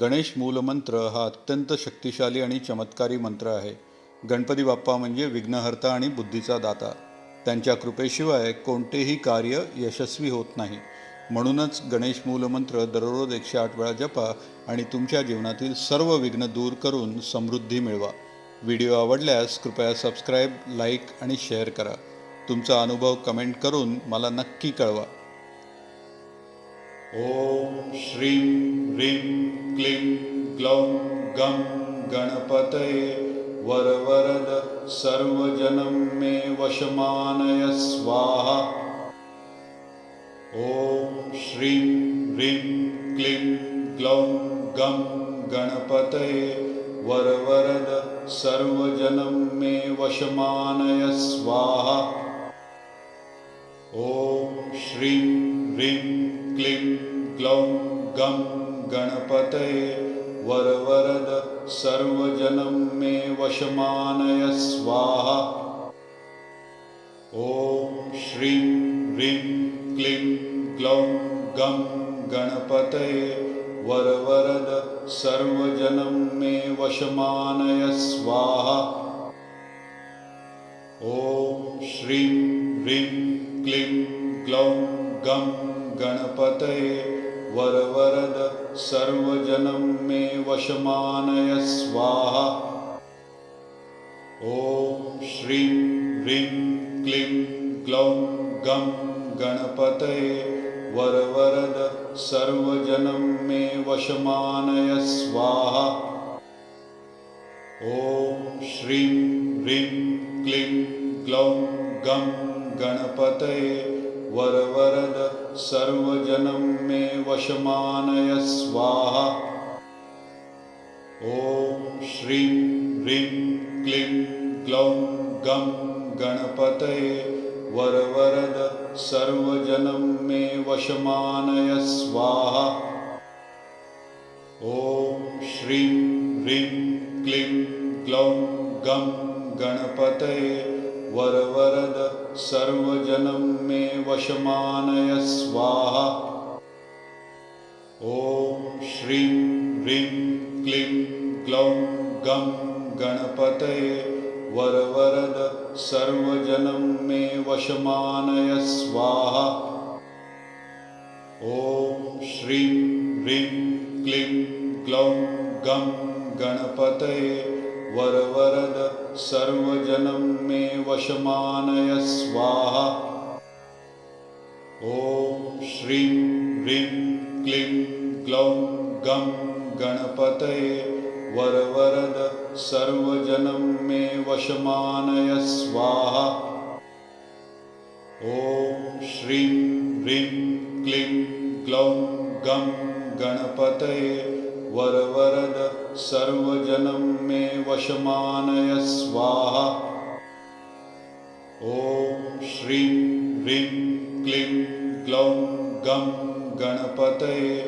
गणेश मूलमंत्र हा अत्यंत शक्तिशाली आणि चमत्कारी मंत्र आहे. गणपती बाप्पा म्हणजे विघ्नहर्ता आणि बुद्धीचा दाता. त्यांच्या कृपेशिवाय कोणतेही कार्य यशस्वी होत नाही. म्हणूनच गणेश मूलमंत्र दररोज एकशे आठ वेळा जपा आणि तुमच्या जीवनातील सर्व विघ्न दूर करून समृद्धी मिळवा. व्हिडिओ आवडल्यास कृपया सबस्क्राईब लाईक आणि शेअर करा. तुमचा अनुभव कमेंट करून मला नक्की कळवा. ॐ श्रीं ह्रीं क्लीं ग्लौं गं गणपतये वरवरद सर्वजनं मे वशमानय स्वाहा। ॐ श्रीं ह्रीं क्लीं ग्लौं गं गणपतये वरवरद सर्वजनं मे वशमानय स्वाहा। ॐ श्रीं ह्रीं क्लीं गणपतये वरवरद सर्वजनं मे वशमानय स्वाहा। ॐ श्रीं ह्रीं क्लीं ग्लौं गं गणपतये वरवरद सर्वजनं मे वशमानय स्वाहा। ॐ श्रीं ह्रीं क्लीं ग्लौं गं गणपतये वरवरद सर्वजनं मे वशमानय स्वाहा। ॐ श्रीं ह्रीं क्लीं ग्लौं गं गणपतये वरवरद सर्वजनं मे वशमानय स्वाहा। ॐ श्रीं ह्रीं क्लीं ग्लौं गं गणपतये वरवरद सर्वजनं मे वशमानय स्वाहा। ॐ श्रीं ह्रीं क्लीं ग्लौं गं गणपतये वरवरद सर्वजनं मे वशमानय स्वाहा। ॐ श्रीं ह्रीं क्लीं ग्लौं गं गणपतये वरवरद सर्वजनं मे वशमानय स्वाहा। ॐ श्रीं ह्रीं क्लीं ग्लौं गं गणपतये वरवरद सर्वजनं मे वशमानय स्वाहा। ॐ श्रीं ह्रीं क्लीं ग्लौं गं गणपतये वरवरद सर्वजनं मे वशमानय स्वाहा। ॐ श्रीं ह्रीं क्लीं ग्लौं गं गणपतये वरवरद सर्वजनं मे वशमानय स्वाहा। ॐ श्रीं ह्रीं क्लीं ग्लौं गं गणपतये वरवरद सर्वजनं मे वशमानय स्वाहा। ॐ श्रीं ह्रीं क्लीं ग्लौं गं गणपतये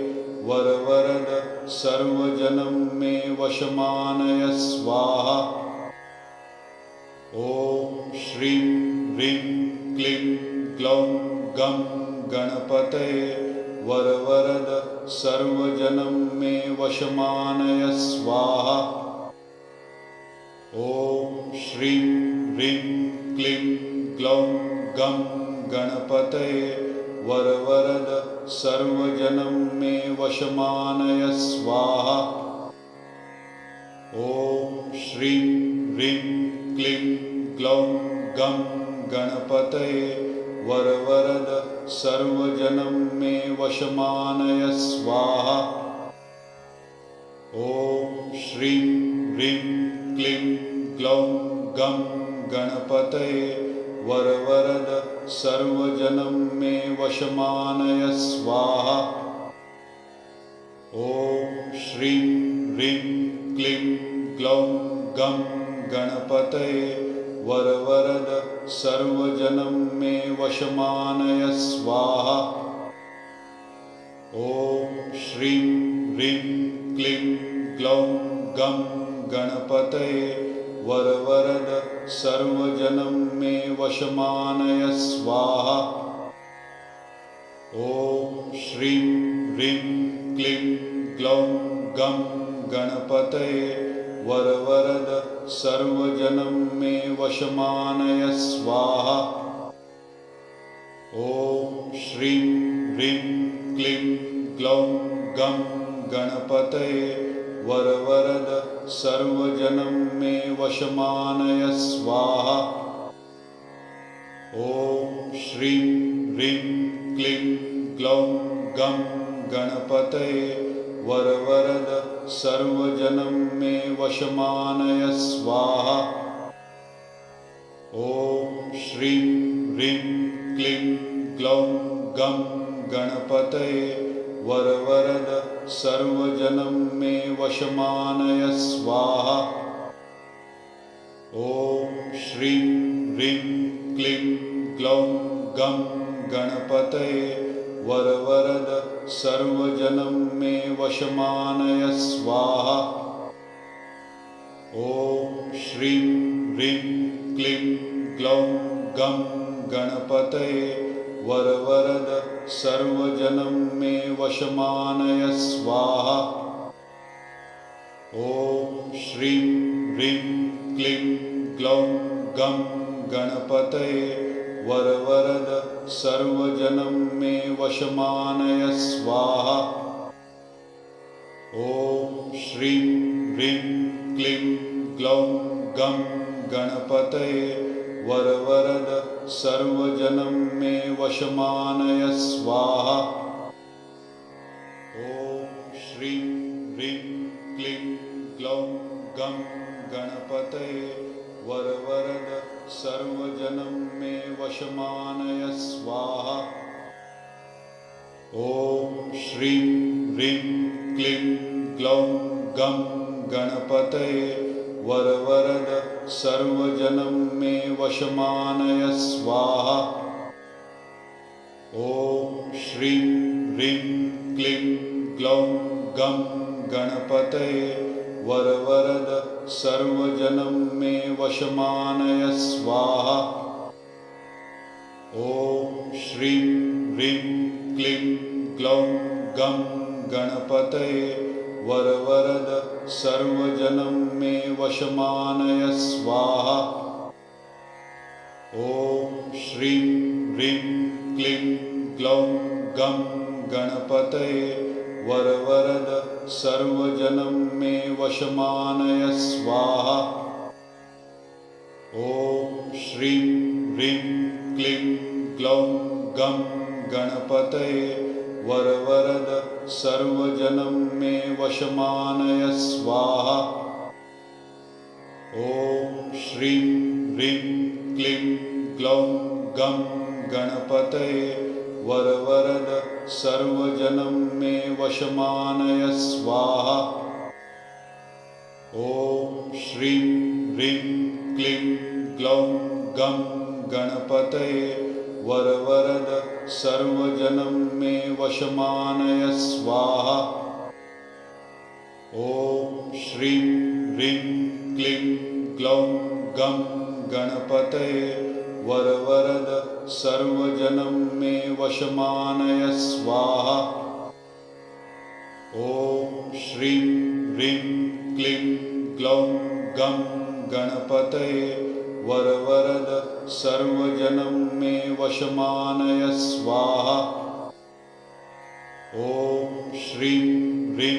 वरवरद सर्वजनं मे वशमानय स्वाहा। ॐ श्रीं ह्रीं क्लीं ग्लौं गं गणपतये वरवरद सर्वजनं मे वशमानय स्वाहा। ॐ श्रीं ह्रीं क्लीं ग्लौं गं गणपतये वरवरद सर्वजनं मे वशमानय स्वाहा। ॐ श्रीं ह्रीं क्लीं ग्लौं गं गणपतये वरवरद सर्वजनं मे वशमानय स्वाहा। ॐ श्रीं ह्रीं क्लीं ग्लौं गं गणपतये वरवरद सर्वजनं मे वशमानय स्वाहा। ॐ श्रीं ह्रीं क्लीं ग्लौं गं गणपतये वरवरद सर्वजनं मे वशमानय स्वाहा। ॐ श्रीं ह्रीं क्लीं ग्लौं गं गणपतये वरवरद सर्वजनं मे वशमानय स्वाहा। ॐ श्रीं ह्रीं क्लीं ग्लौं गं गणपतये वरवरद सर्वजनं मे वशमानय स्वाहा। ॐ श्रीं ह्रीं क्लीं ग्लौं गं गणपतये वरवरद सर्वजनं मे वशमानय स्वाहा। ॐ श्रीं ह्रीं क्लीं ग्लौं गं गणपतये वरवरद सर्वजनं मे वशमानय स्वाहा। ॐ श्रीं ह्रीं क्लीं ग्लौं गं गणपतये वरवरद सर्वजनं मे वशमानय स्वाहा। ॐ श्रीं ह्रीं क्लीं ग्लौं गं गणपतये वरवरद सर्वजनं मे वशमानय स्वाहा। ॐ श्रीं ह्रीं क्लीं ग्लौं गं गणपतये वरवरद सर्वजनं मे वशमानय स्वाहा। ॐ श्रीं ह्रीं क्लीं ग्लौं गं गणपतये वरवरद सर्वजनं मे वशमानय स्वाहा। ॐ श्रीं ह्रीं क्लीं ग्लौं गं गणपतये वरवरद सर्वजनं मे वशमानय स्वाहा। ॐ श्रीं ह्रीं क्लीं ग्लौं गं गणपतये वरवरद सर्वजनं मे वशमानय स्वाहा ॐ श्रीं ह्रीं क्लीं ग्लौं गं गणपतये वरवरद सर्वजनं मे वशमानय स्वाहा ॐ श्रीं ह्रीं क्लीं ग्लौं गं गणपतये वरवरद सर्वजनं मे वशमानय स्वाहा ॐ श्रीं ह्रीं क्लीं ग्लौं गं गणपतये वरवरद सर्वजनं मे वशमानय स्वाहा। ॐ श्रीं ह्रीं क्लीं ग्लौं गं गणपतये वरवरद सर्वजनं मे वशमानय स्वाहा। ॐ श्रीं ह्रीं क्लीं ग्लौं गं गणपतये वरवरद सर्वजनं मे वशमानय स्वाहा। ॐ श्रीं ह्रीं क्लीं ग्लौं गं गणपतये वरवरद सर्वजनं मे वशमानय स्वाहा। ॐ श्रीं ह्रीं क्लीं ग्लौं गं गणपतये वरवरद सर्वजनं मे वशमानय स्वाहा। ॐ श्रीं ह्रीं क्लीं ग्लौं गं गणपतये वरवरद सर्वजनं मे वशमानय स्वाहा। ॐ श्रीं ह्रीं क्लीं ग्लौं गं गणपतये वरवरद सर्वजनं मे वशमानय स्वाहा। ॐ श्रीं ह्रीं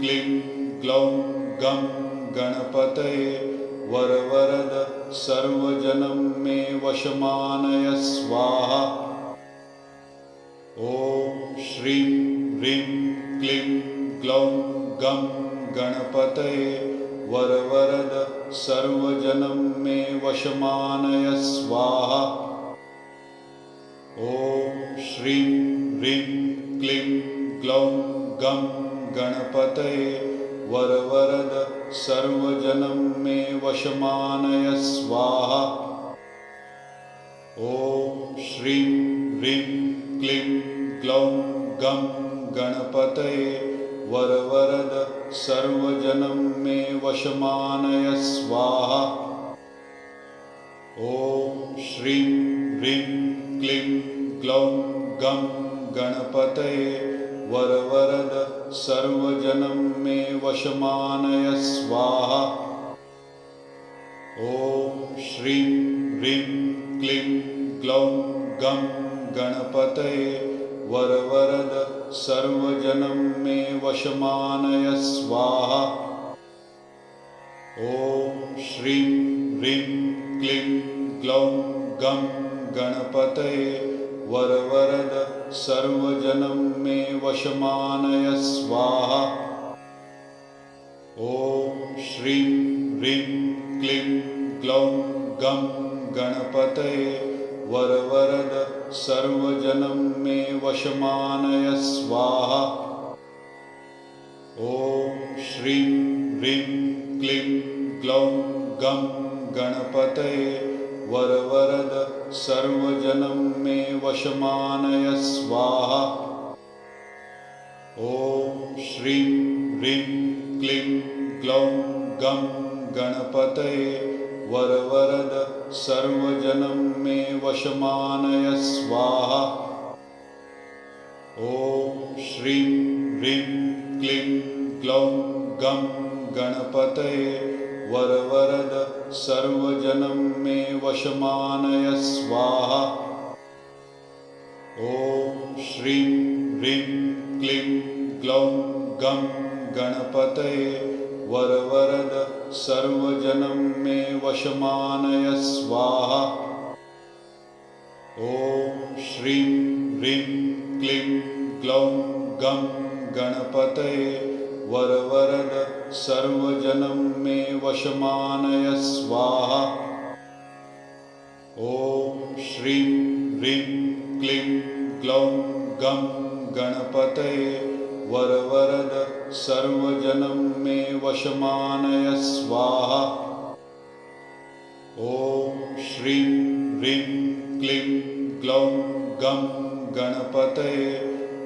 क्लीं ग्लौं गं गणपतये वरवरद सर्वजनं मे वशमानय स्वाहा। ॐ श्रीं ह्रीं क्लीं ग्लौं गं गणपतये वरवरद सर्वजनं मे वशमानय स्वाहा। ॐ श्रीं ह्रीं क्लीं ग्लौं गं गणपतये वरवरद सर्वजनं मे वशमानय स्वाहा। ॐ श्रीं ह्रीं क्लीं ग्लौं गं गणपतये वरवरद सर्वजनं मे वशमानय स्वाहा। ॐ श्रीं ह्रीं क्लीं ग्लौं गं गणपतये वरवरद सर्वजनं मे वशमानय स्वाहा। ॐ श्रीं ह्रीं क्लीं ग्लौं गं गणपतये वरवरद सर्वजनं मे वशमानय स्वाहा। ॐ श्रीं ह्रीं क्लीं ग्लौं गं गणपतये वरवरद सर्वजनं मे वशमानय स्वाहा। ॐ श्रीं ह्रीं क्लीं ग्लौं गं गणपतये वरवरद सर्वजनं मे वशमानय स्वाहा। ॐ श्रीं ह्रीं क्लीं ग्लौं गं गणपतये वरवरद सर्वजनं मे वशमानय स्वाहा। ॐ श्रीं ह्रीं क्लीं ग्लौं गं गणपतये वरवरद सर्वजनं मे वशमानय स्वाहा। ॐ श्रीं ह्रीं क्लीं ग्लौं गं गणपतये वरवरद सर्वजनं मे वशमानय स्वाहा। ॐ श्रीं ह्रीं क्लीं ग्लौं गं गणपतये वरवरद सर्वजनं मे वशमानय स्वाहा ॐ श्रीं ह्रीं क्लीं ग्लौं गं गणपतये वरवरद सर्वजनं मे वशमानय स्वाहा ॐ श्रीं ह्रीं क्लीं ग्लौं गं गणपतये वरवरद सर्वजनं मे वशमानय स्वाहा। ॐ श्रीं ह्रीं क्लीं ग्लौं गं गणपतये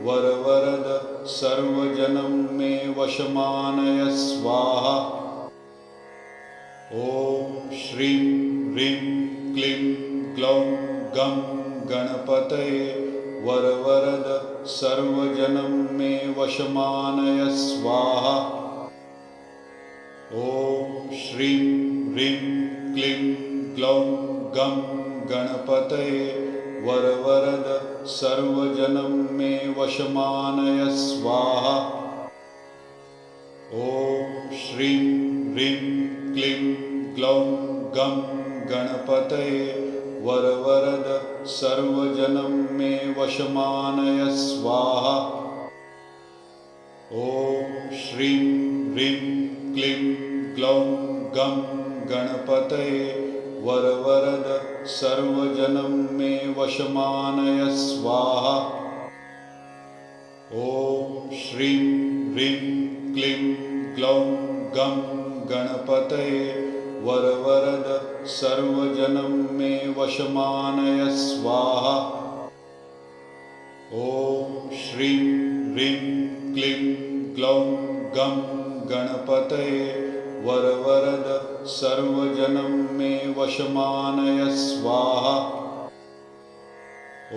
वरवरद सर्वजनं मे वशमानय स्वाहा। ॐ श्रीं ह्रीं क्लीं ग्लौं गं गणपतये वरवरद सर्वजनं मे वशमानय स्वाहा। ॐ श्रीं ह्रीं क्लीं ग्लौं गं गणपतये वरवरद सर्वजनं मे वशमानय स्वाहा। ॐ श्रीं ह्रीं क्लीं ग्लौं गं गणपतये वरवरद सर्वजनं मे वशमानय स्वाहा। ॐ श्रीं ह्रीं क्लीं ग्लौं गं गणपतये वरवरद सर्वजनं मे वशमानय स्वाहा। ॐ श्रीं ह्रीं क्लीं ग्लौं गं गणपतये वरवरद सर्वजनं मे वशमानय स्वाहा ॐ श्रीं ह्रीं क्लीं ग्लौं गं गणपतये वरवरद सर्वजनं मे वशमानय स्वाहा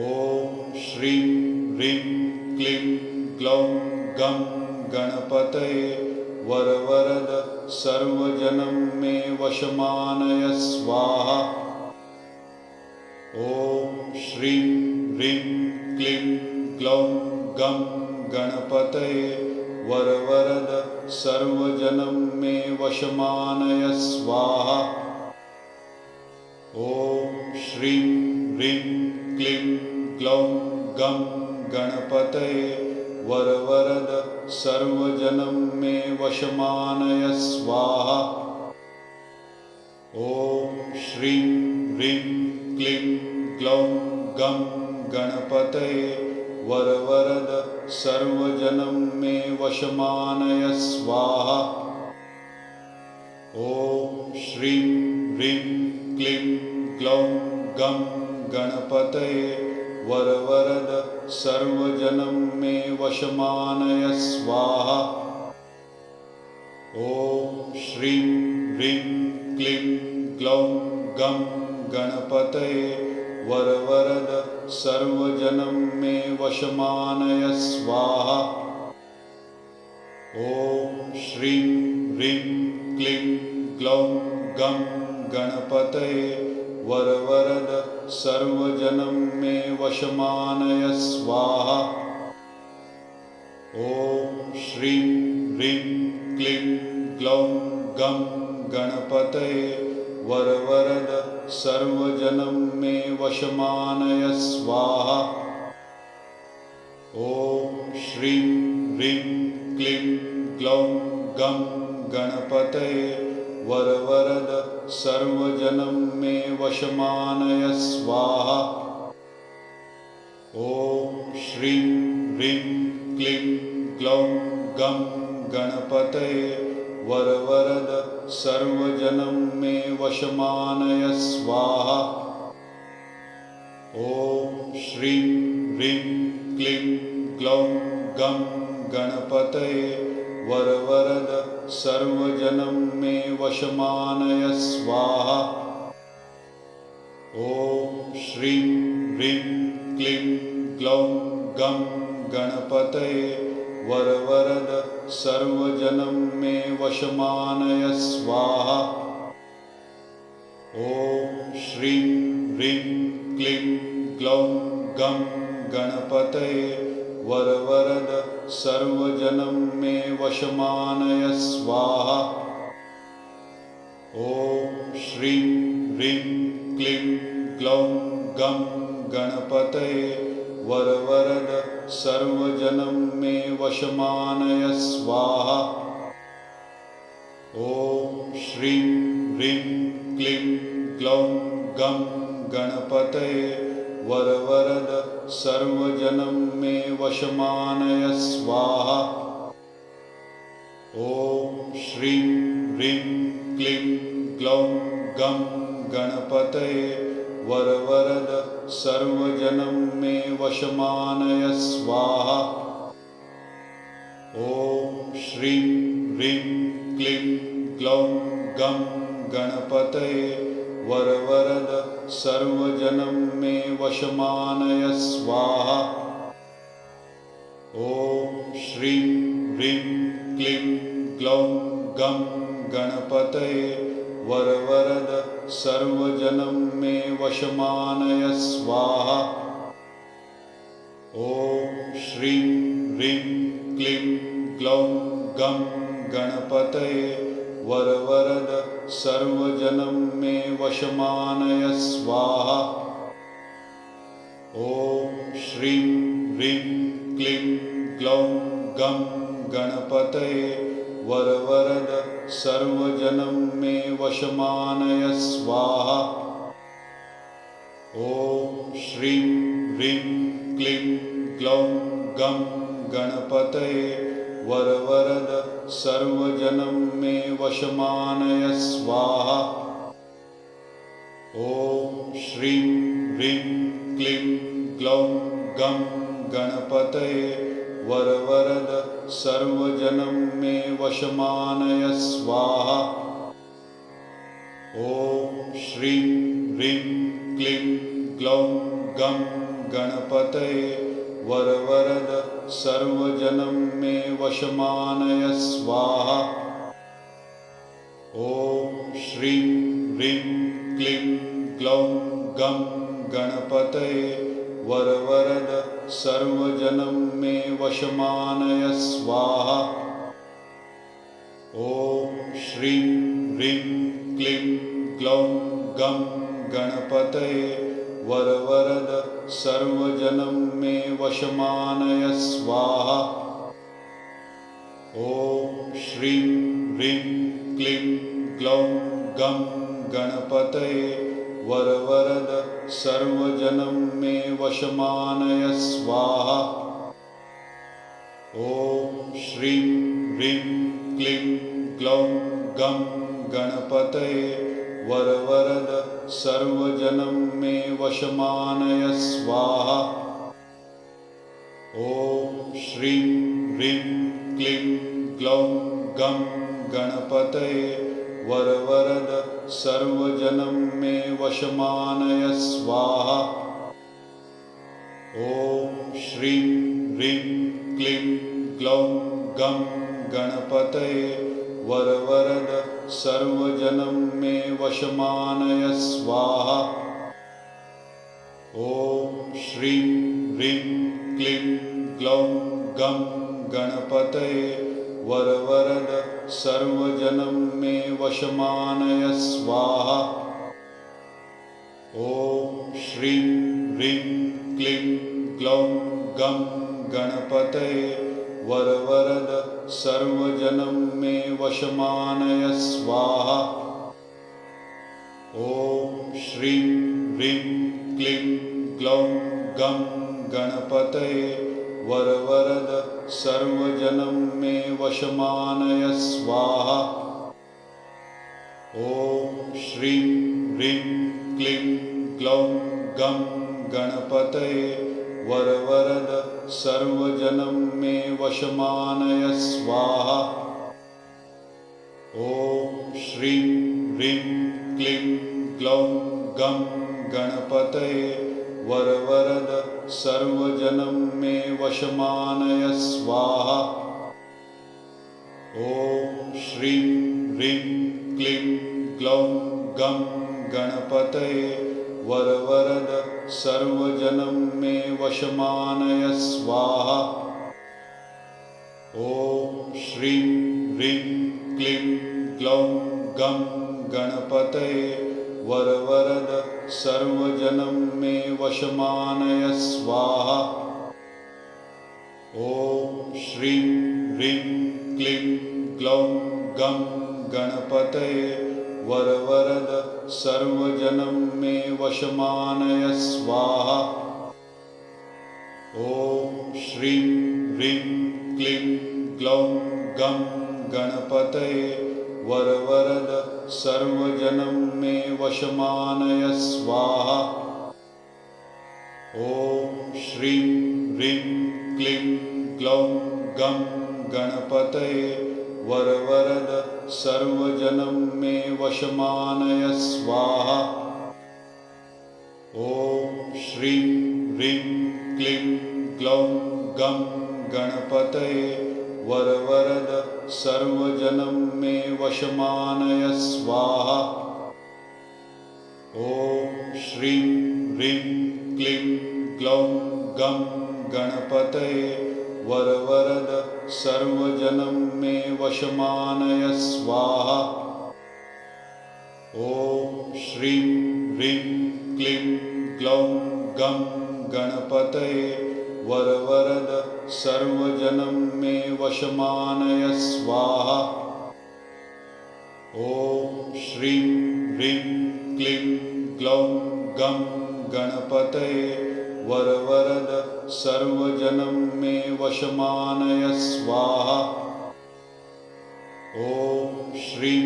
ॐ श्रीं ह्रीं क्लीं ग्लौं गं गणपतये वरवरद सर्वजनं मे वशमानय स्वाहा। ॐ श्रीं ह्रीं क्लीं ग्लौं गं गणपतये वरवरद सर्वजनं मे वशमानय स्वाहा। ॐ श्रीं ह्रीं क्लीं ग्लौं गं गणपतये वरवरद सर्वजनं मे वशमानय स्वाहा। ॐ श्रीं ह्रीं क्लीं ग्लौं गं गणपतये वरवरद सर्वजनं मे वशमानय स्वाहा। ॐ श्रीं ह्रीं क्लीं ग्लौं गं गणपतये वरवरद सर्वजनं मे वशमानय स्वाहा। ॐ श्रीं ह्रीं क्लीं ग्लौं गं गणपतये वरवरद सर्वजनं मे वशमानय स्वाहा। ॐ श्रीं ह्रीं क्लीं ग्लौं गं गणपतये वरवरद सर्वजनं मे वशमानय स्वाहा। ॐ श्रीं ह्रीं क्लीं ग्लौं गं गणपतये वरवरद सर्वजनं मे वशमानय स्वाहा। ॐ श्रीं ह्रीं क्लीं ग्लौं गं गणपतये वरवरद सर्वजनं मे वशमानय स्वाहा। ॐ श्रीं ह्रीं क्लीं ग्लौं गं गणपतये वरवरद सर्वजनं मे वशमानय स्वाहा। ॐ श्रीं ह्रीं क्लीं ग्लौं गं गणपतये वरवरद सर्वजनं मे वशमानय स्वाहा। ॐ श्रीं ह्रीं क्लीं ग्लौं गं गणपतये वरवरद सर्वजनं मे वशमानय स्वाहा। ॐ श्रीं ह्रीं क्लीं ग्लौं गं गणपतये वरवरद सर्वजनं मे वशमानय स्वाहा। ॐ श्रीं ह्रीं क्लीं ग्लौं गं गणपतये वरवरद सर्वजनं मे वशमानय स्वाहा। ॐ श्रीं ह्रीं क्लीं ग्लौं गं गणपतये वरवरद सर्वजनं मे वशमानय स्वाहा। ॐ श्रीं ह्रीं क्लीं ग्लौं गं गणपतये वरवरद सर्वजनं मे वशमानय स्वाहा। ॐ श्रीं ह्रीं क्लीं ग्लौं गं गणपतये वरवरद सर्वजनं मे वशमानय स्वाहा। ॐ श्रीं ह्रीं क्लीं ग्लौं गं गणपतये वरवरद सर्वजनं मे वशमानय स्वाहा। ॐ श्रीं ह्रीं क्लीं ग्लौं गं गणपतये वरवरद सर्वजनं मे वशमानय स्वाहा। ॐ श्रीं ह्रीं क्लीं ग्लौं गं गणपतये वरवरद सर्वजनं मे वशमानय स्वाहा। ॐ श्रीं ह्रीं क्लीं ग्लौं गं गणपतये वरवरद सर्वजनं मे वशमानय स्वाहा। ॐ श्रीं ह्रीं क्लीं ग्लौं गं गणपतये वरवरद सर्वजनं मे वशमानय स्वाहा। ॐ श्रीं ह्रीं क्लीं ग्लौं गं गणपतये वरवरद सर्वजनं मे वशमानय स्वाहा। ॐ श्रीं ह्रीं क्लीं ग्लौं गं गणपतये वरवरद सर्वजनं मे वशमानय स्वाहा। ॐ श्रीं ह्रीं क्लीं ग्लौं गं गणपतये वरवरद सर्वजनं मे वशमानय स्वाहा। ॐ श्रीं ह्रीं क्लीं ग्लौं गं गणपतये वरवरद सर्वजनं मे वशमानय स्वाहा। ॐ श्रीं ह्रीं क्लीं ग्लौं गं गणपतये वरवरद सर्वजनं मे वशमानय स्वाहा। ॐ श्रीं ह्रीं क्लीं ग्लौं गं गणपतये वरवरद सर्वजनं मे वशमानय स्वाहा। ॐ श्रीं ह्रीं क्लीं ग्लौं गं गणपतये वरवरद सर्वजनं मे वशमानय स्वाहा। ॐ श्रीं ह्रीं क्लीं ग्लौं गं गणपतये वरवरद सर्वजनं मे वशमानय स्वाहा। ॐ श्रीं ह्रीं क्लीं ग्लौं गं गणपतये वरवरद सर्वजनं मे वशमानय स्वाहा। ॐ श्रीं ह्रीं क्लीं ग्लौं गं गणपतये वरवरद सर्वजनं मे वशमानय स्वाहा। ॐ श्रीं ह्रीं क्लीं ग्लौं गं गणपतये वरवरद सर्वजनं मे वशमानय स्वाहा। ॐ श्रीं ह्रीं क्लीं ग्लौं गं गणपतये वरवरद सर्वजनं मे वशमानय स्वाहा। ॐ श्रीं ह्रीं क्लीं ग्लौं गं गणपतये वरवरद सर्वजनं मे वशमानय स्वाहा। ॐ श्रीं ह्रीं क्लीं ग्लौं गं गणपतये वरवरद सर्वजनं मे वशमानय स्वाहा। ॐ श्रीं ह्रीं क्लीं ग्लौं गं गणपतये वरवरद सर्वजनं मे वशमानय स्वाहा। ॐ श्रीं ह्रीं क्लीं ग्लौं गं गणपतये वरवरद सर्वजनं मे वशमानय स्वाहा। ॐ श्रीं ह्रीं क्लीं ग्लौं गं गणपतये वरवरद सर्वजनं मे वशमानय स्वाहा। ॐ श्रीं ह्रीं क्लीं ग्लौं गं गणपतये वरवरद सर्वजनं मे वशमानय स्वाहा। ॐ श्रीं ह्रीं क्लीं ग्लौं गं गणपतये वरवरद सर्वजनं मे वशमानय स्वाहा। ॐ श्रीं ह्रीं क्लीं ग्लौं गं गणपतये वरवरद सर्वजनं मे वशमानय स्वाहा। ॐ श्रीं ह्रीं क्लीं ग्लौं गं गणपतये वरवरद सर्वजनं मे वशमानय स्वाहा। ॐ श्रीं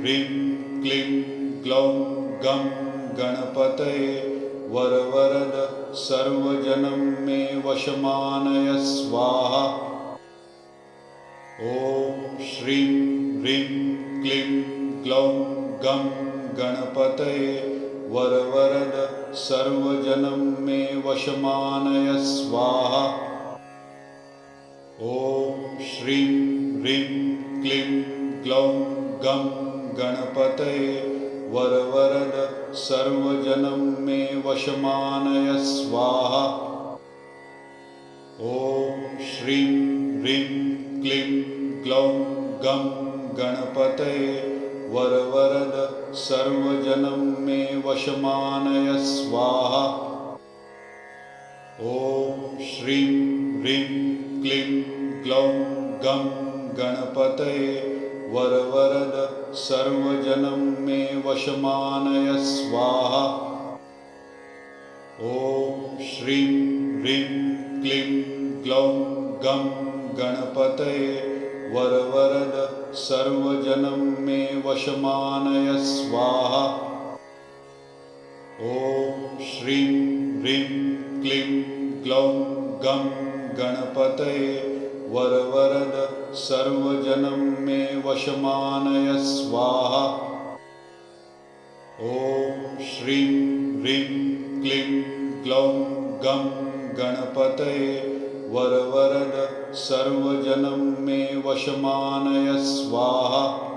ह्रीं क्लीं ग्लौं गं गणपतये वरवरद सर्वजनं मे वशमानय स्वाहा। ॐ श्रीं ह्रीं क्लीं ग्लौं गं गणपतये वरवरद सर्वजनं मे वशमानय स्वाहा। ॐ श्रीं ह्रीं क्लीं ग्लौं गं गणपतये वरवरद सर्वजनं मे वशमानय स्वाहा। ॐ श्रीं ह्रीं क्लीं ग्लौं गं गणपतये वरवरद सर्वजनं मे वशमानय स्वाहा। ॐ श्रीं ह्रीं क्लीं ग्लौं गं गणपतये वरवरद सर्वजनं मे वशमानय स्वाहा। ॐ श्रीं ह्रीं क्लीं ग्लौं गं गणपतये वरवरद सर्वजनं मे वशमानय स्वाहा। ॐ श्रीं ह्रीं क्लीं ग्लौं गं गणपतये वरवरद सर्वजनं मे वशमानय स्वाहा। ॐ श्रीं ह्रीं क्लीं ग्लौं गं गणपतये वरवरद सर्वजनं मे वशमानय स्वाहा।